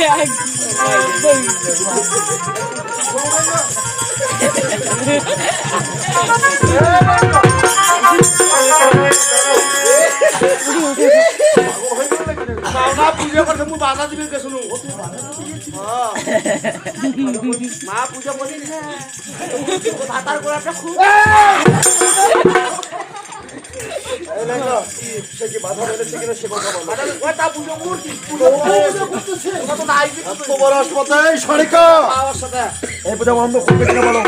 মা পূজা করছে মু বাধা দিবে কে শুনু মা পূজা করি ভাতার গোড়াটা খুব সে কি বাধা মেরেছে কিনা সে কথা বলো হাসপাতাল সরিকা এই পূজা বন্ধ করবে কিনা বলো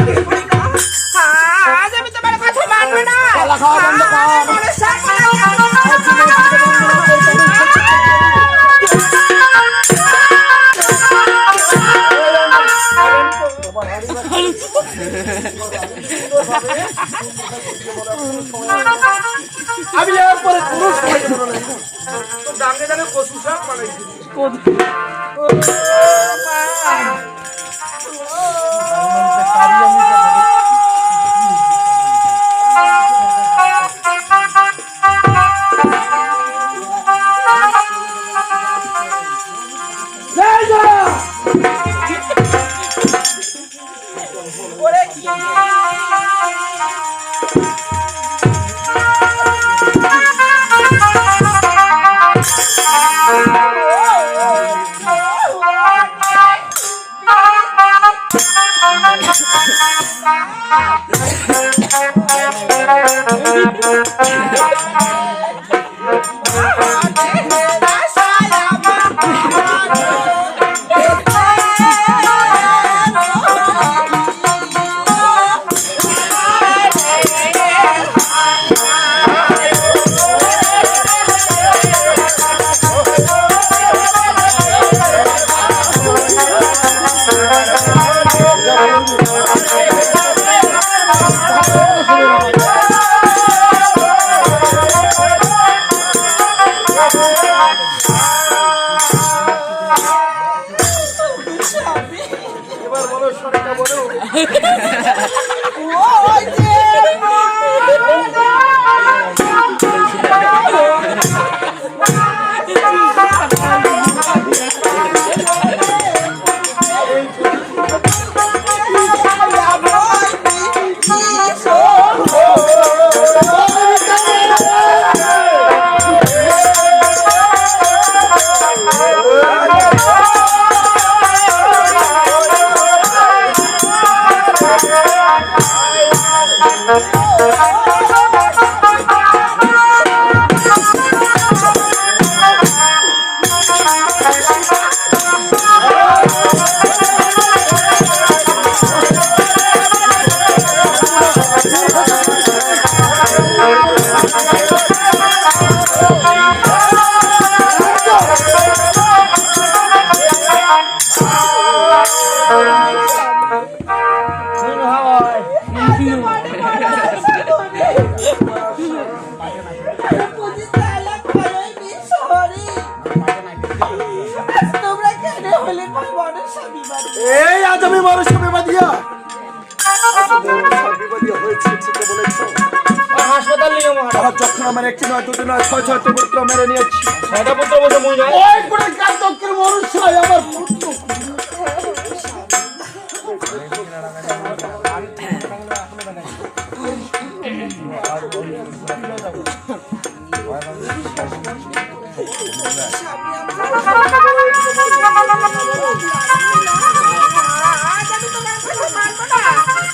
আজ আমি তোমার কথা মানবো না খাওয়া বন্ধ। আমার সামনে আমি একবারে কোনো সময় দেবো না। তো ডাঙ্গে ডাঙ্গে কচু শাক বানাইছি। Thank you. হয়েছে সেটা বলেছ হাসপাতাল নিয়ে মহারাজ যখন আমার একটি নয় দুটি নয় ছয় ছয়টি পুত্র মেরে নিয়েছি। ছয়টা পুত্র বসে মই ওই করে কার চক্রের মানুষ আমার পুত্র? আজ আমি তোমার কথা না।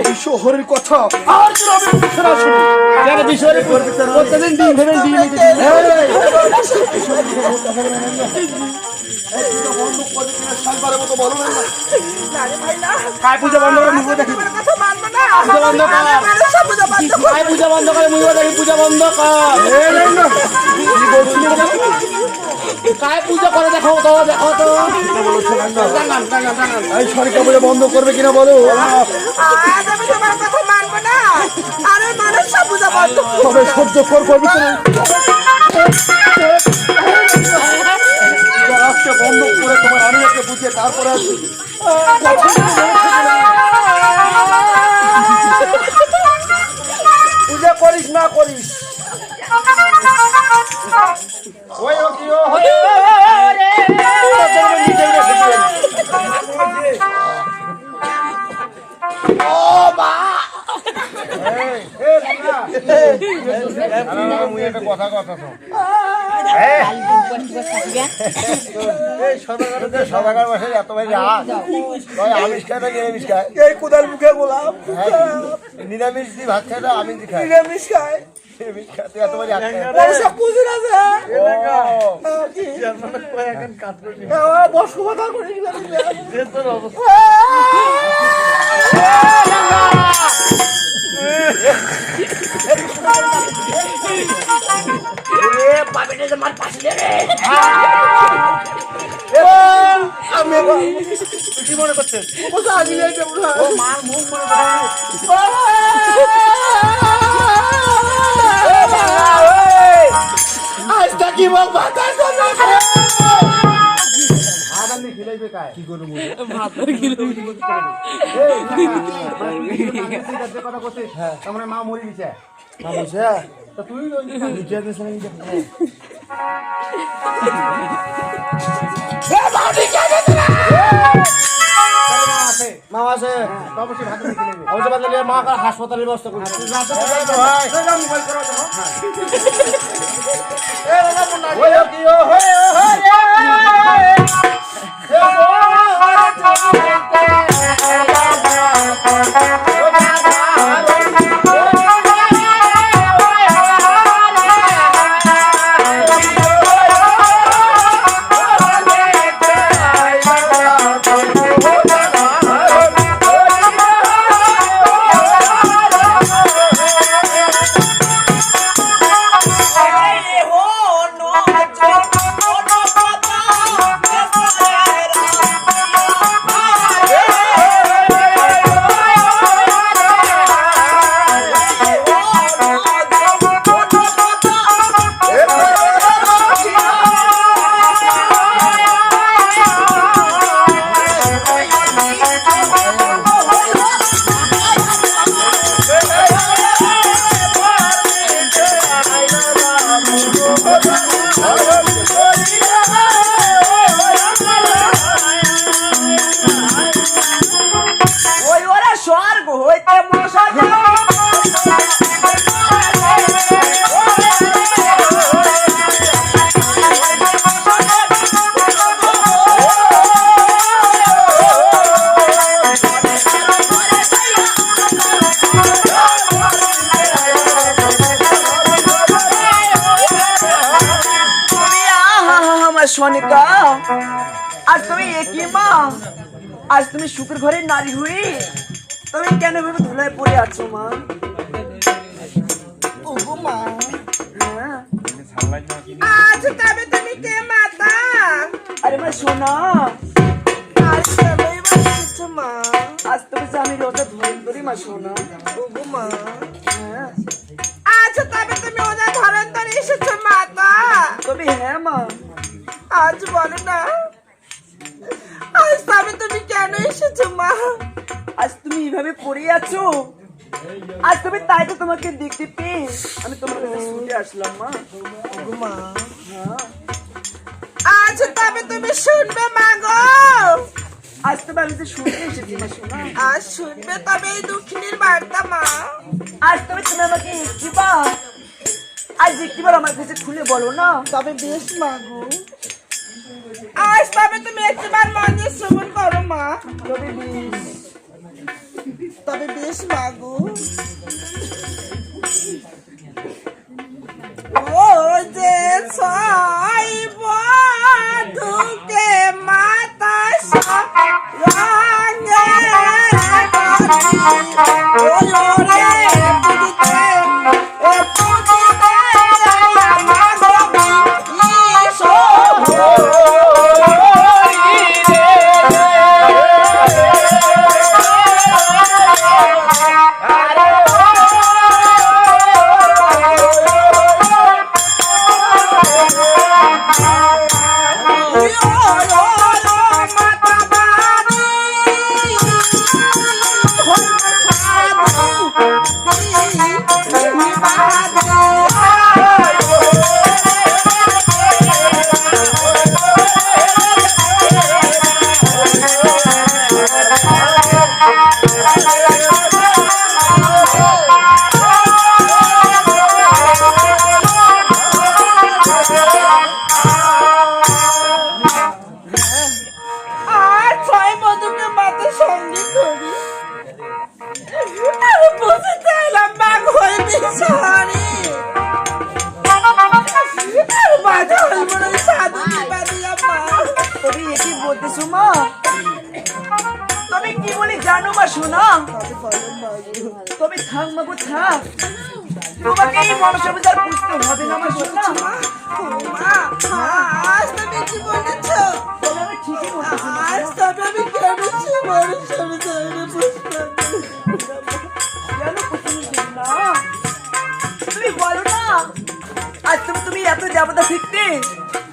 বিশ্ব শহরের কথা আর তোর আমি মুখে না শুনি যারা বিষয়ে করবে তার প্রত্যেকদিন ডিম ভেবে ডিম এই পূজা বন্ধ করে দেখি বন্ধ কর। পূজা বন্ধ পূজা বন্ধ করে? কায় করে দেখো তো দেখো তো এই সরকার বন্ধ করবে কিনা বলো। তবে সহ্য কর করবি তো বন্ধ করে তোমার আমি একে বুঝিয়ে তারপরে করিস না করিস ওই ও কি ও হয়ে রে নিজে শিখবেন এই কোদাল মুখে গোলাপ নিরামিষ দি ভাত খাই না আমি খাই নিরামিষ খায় নিরামিষ খাতে এত বাড়ি আটকায় পয়সা পুঁজি না যে ও বস কথা করে তুই কি মনে করছিস? ও মার মুখ মনে আজ থাকি বাতাস কি করব? কথা করছিস তার মা মরি গেছে। তা তুই নিচে দিস না নিচে মা আছে অবশ্যই ভাত খেলে অবশ্যই ভাত মা হাসপাতালের ব্যবস্থা করবে মোবাইল করো ওই কি ও হয়ে ওই আজ তুমি শুক্র ঘরের নারী হয়ে তুমি কেন ভেবে ধুলায় পড়ে আছো, মা? হ্যাঁ। আজ তবে তুমি কে মাতা? শোনা। আজ মা। আজ তুমি মা, শোনা। মা। হ্যাঁ। আজ তবে এসেছ, মাতা। হ্যাঁ মা। আজ বলো না। তবে তুমি কেন এসেছ মা? আজ তুমি এইভাবে পড়ে আছো? আজ তুমি তাই তো তোমাকে দেখতে পেয়ে আমি তোমার কাছে ছুটে আসলাম মা। মা। আজ তবে তুমি শুনবে মা গো। আজ তবে আমি তো শুনতে এসেছি মা শোনা। আজ শুনবে তবে এই দুঃখিনীর বার্তা মা। আজ তবে তুমি আমাকে একটিবার আজ একটিবার আমার কাছে খুলে বলো না। তবে বেশ মা গো। আজ তুমি একবার মন দিয়ে শ্রবণ করো মা। তবে বেশ তবে ও যে ছয়। আর আর বাধা হইব না সাধু দিবাদিয়া মা তবে এটি বলতেছো মা। তবে কি বলে জানো মা শোনা? তবে থাক মাগো থাক। তোমাকে এই মনসা বাজার বুঝতে হবে না মা শোনা। আজ তুমি কি বলেছ? তবে আমি ঠিকই বলতেছি আজ তবে আমি কেটেছি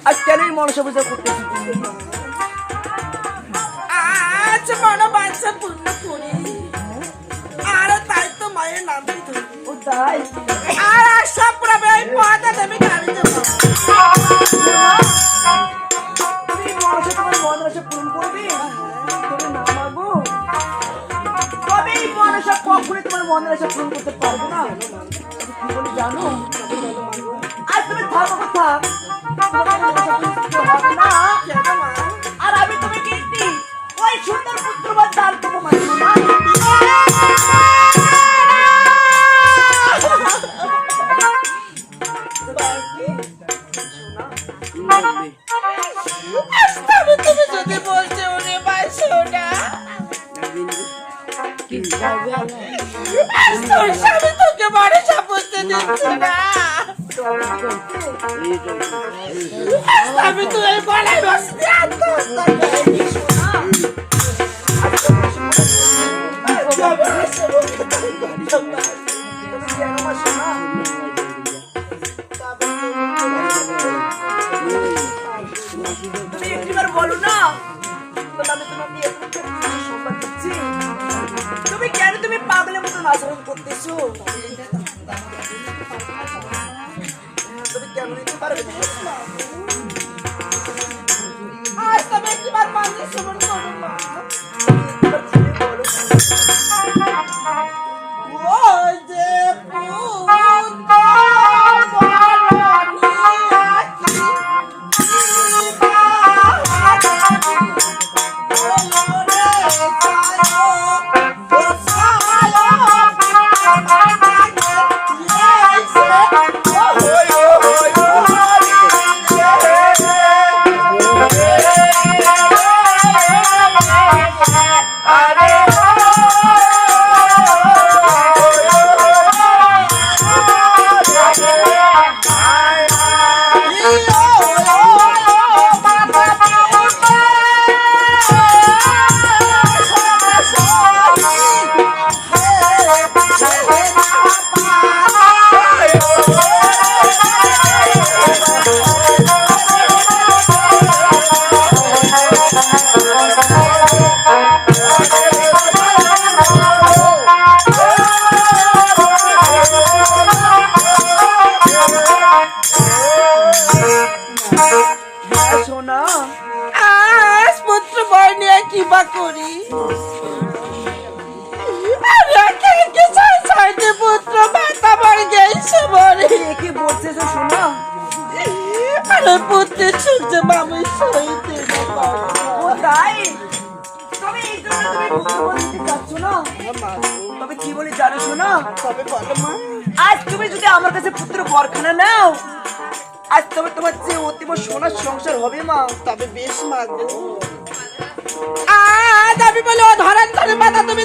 আজ কেন এই মনসা বাজার করতেছি। তুমি আজ মনে বাচ্চা পূর্ণ করি। আর তাই তো মায়ের নাম ও তাই? আর আশা প্রবে পদে তুমি গাড়ি দেবো তুমি মনসা তোমার মন পূরণ করবে? তবে না মাগো তবে মনসা কখনোই তোমার মনের আশা পূরণ করতে পারবে না। তুমি কি বলে জানো? আর তুমি আমি তোমাকে একটি ওই সুন্দর পুত্রবাদ দান করব মানবো না তুমি তোর তোকে বাড়ি সাপোর্টে দিচ্ছে না। তুমি তুমি কেন তুমি পাগলের মতন আচরণ করতেছো? কেন নিতে পারবে না আজ তবে একবার কি বলছে তো না? তবে তুমি মা যদি আমার কাছে পুত্র বরখানা নাও, আজ তবে তোমার যে অতিব সোনার সংসার হবে মা, তবে বেশ মাগো। আজ আমি বলে ও ধরেন ধরে পাতা তুমি